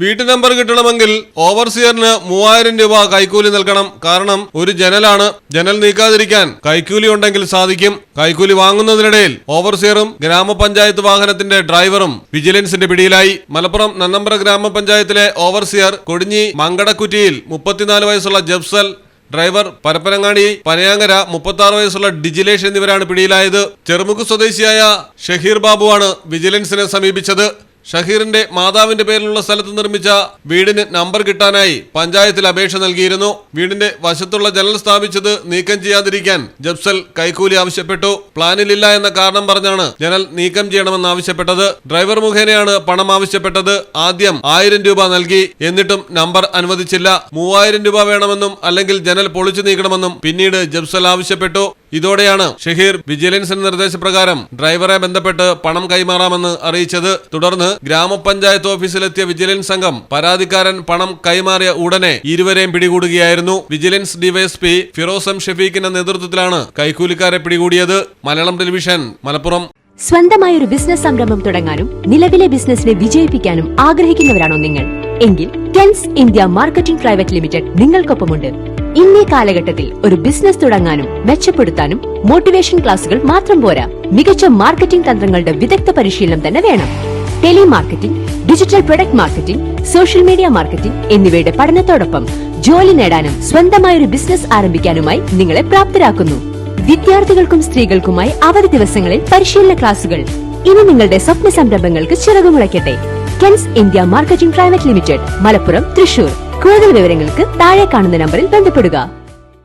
വീട്ടു നമ്പർ കിട്ടണമെങ്കിൽ ഓവർസിയറിന് മൂവായിരം രൂപ കൈക്കൂലി നൽകണം. കാരണം ഒരു ജനലാണ്. ജനൽ നീക്കാതിരിക്കാൻ കൈക്കൂലി ഉണ്ടെങ്കിൽ സാധിക്കും. കൈക്കൂലി വാങ്ങുന്നതിനിടയിൽ ഓവർസിയറും ഗ്രാമപഞ്ചായത്ത് വാഹനത്തിന്റെ ഡ്രൈവറും വിജിലൻസിന്റെ പിടിയിലായി. മലപ്പുറം നന്നമ്പ്ര ഗ്രാമപഞ്ചായത്തിലെ ഓവർസിയർ കൊടിഞ്ഞി മങ്കടക്കുറ്റിയിൽ മുപ്പത്തിനാല് വയസ്സുള്ള ജബ്സൽ ഡ്രൈവർ പരപ്പനങ്ങാടി പനയാങ്കര മുപ്പത്തി ആറ് വയസ്സുള്ള ഡിജിലേഷ് എന്നിവരാണ് പിടിയിലായത്. ചെറുമുഖ സ്വദേശിയായ ഷഹീർ ബാബുവാണ് വിജിലൻസിനെ സമീപിച്ചത്. ഷഹീറിന്റെ മാതാവിന്റെ പേരിലുള്ള സ്ഥലത്ത് നിർമ്മിച്ച വീടിന് നമ്പർ കിട്ടാനായി പഞ്ചായത്തിൽ അപേക്ഷ നൽകിയിരുന്നു. വീടിന്റെ വശത്തുള്ള ജനൽ സ്ഥാപിച്ചത് നീക്കം ചെയ്യാതിരിക്കാൻ ജബ്സൽ കൈക്കൂലി ആവശ്യപ്പെട്ടു. പ്ലാനിലില്ല എന്ന കാരണം പറഞ്ഞാണ് ജനൽ നീക്കം ചെയ്യണമെന്ന് ആവശ്യപ്പെട്ടത്. ഡ്രൈവർ മുഖേനയാണ് പണം ആവശ്യപ്പെട്ടത്. ആദ്യം ആയിരം രൂപ നൽകി. എന്നിട്ടും നമ്പർ അനുവദിച്ചില്ല. മൂവായിരം രൂപ വേണമെന്നും അല്ലെങ്കിൽ ജനൽ പൊളിച്ചു നീക്കണമെന്നും പിന്നീട് ജബ്സൽ ആവശ്യപ്പെട്ടു. ഇതോടെയാണ് ഷഹീർ വിജിലൻസിന്റെ നിർദ്ദേശപ്രകാരം ഡ്രൈവറെ ബന്ധപ്പെട്ട് പണം കൈമാറാമെന്ന് അറിയിച്ചത്. തുടർന്ന് ഗ്രാമപഞ്ചായത്ത് ഓഫീസിലെത്തിയ വിജിലൻസ് സംഘം പരാതിക്കാരൻ പണം കൈമാറിയ ഉടനെ ഇരുവരെയും പിടികൂടുകയായിരുന്നു. വിജിലൻസ് ഡിവൈഎസ്പി ഫിറോസം ഷെഫീഖിന്റെ നേതൃത്വത്തിലാണ് കൈക്കൂലിക്കാരെ പിടികൂടിയത്. മലയാളം ടെലിവിഷൻ മലപ്പുറം. സ്വന്തമായ ഒരു ബിസിനസ് സംരംഭം തുടങ്ങാനും നിലവിലെ ബിസിനസിനെ വിജയിപ്പിക്കാനും ആഗ്രഹിക്കുന്നവരാണോ നിങ്ങൾ? എങ്കിൽ Tens India marketing private limited നിങ്ങൾക്കൊപ്പമുണ്ട്. ഇന്നീ കാലഘട്ടത്തിൽ ഒരു ബിസിനസ് തുടങ്ങാനും മെച്ചപ്പെടുത്താനും മോട്ടിവേഷൻ ക്ലാസുകൾ മാത്രം പോരാ. മികച്ച മാർക്കറ്റിംഗ് തന്ത്രങ്ങളുടെ വിദഗ്ധ പരിശീലനം തന്നെ വേണം. Telemarketing digital product marketing social media marketing എന്നിവയുടെ പഠനത്തോടൊപ്പം ജോലി നേടാനും സ്വന്തമായ ഒരു ബിസിനസ് ആരംഭിക്കാനുമായി നിങ്ങളെ പ്രാപ്തരാക്കുന്നു. വിദ്യാർത്ഥികൾക്കും സ്ത്രീകൾക്കുമായി അവധി ദിവസങ്ങളിൽ പരിശീലന ക്ലാസുകൾ ഇനി നിങ്ങളുടെ സ്വപ്ന സംരംഭങ്ങൾക്ക് ചിറകുമുളയ്ക്കട്ടെ Kens India marketing private limited Malappuram Thrissur. കൂടുതൽ വിവരങ്ങൾക്ക് താഴെ കാണുന്ന നമ്പറിൽ ബന്ധപ്പെടുക.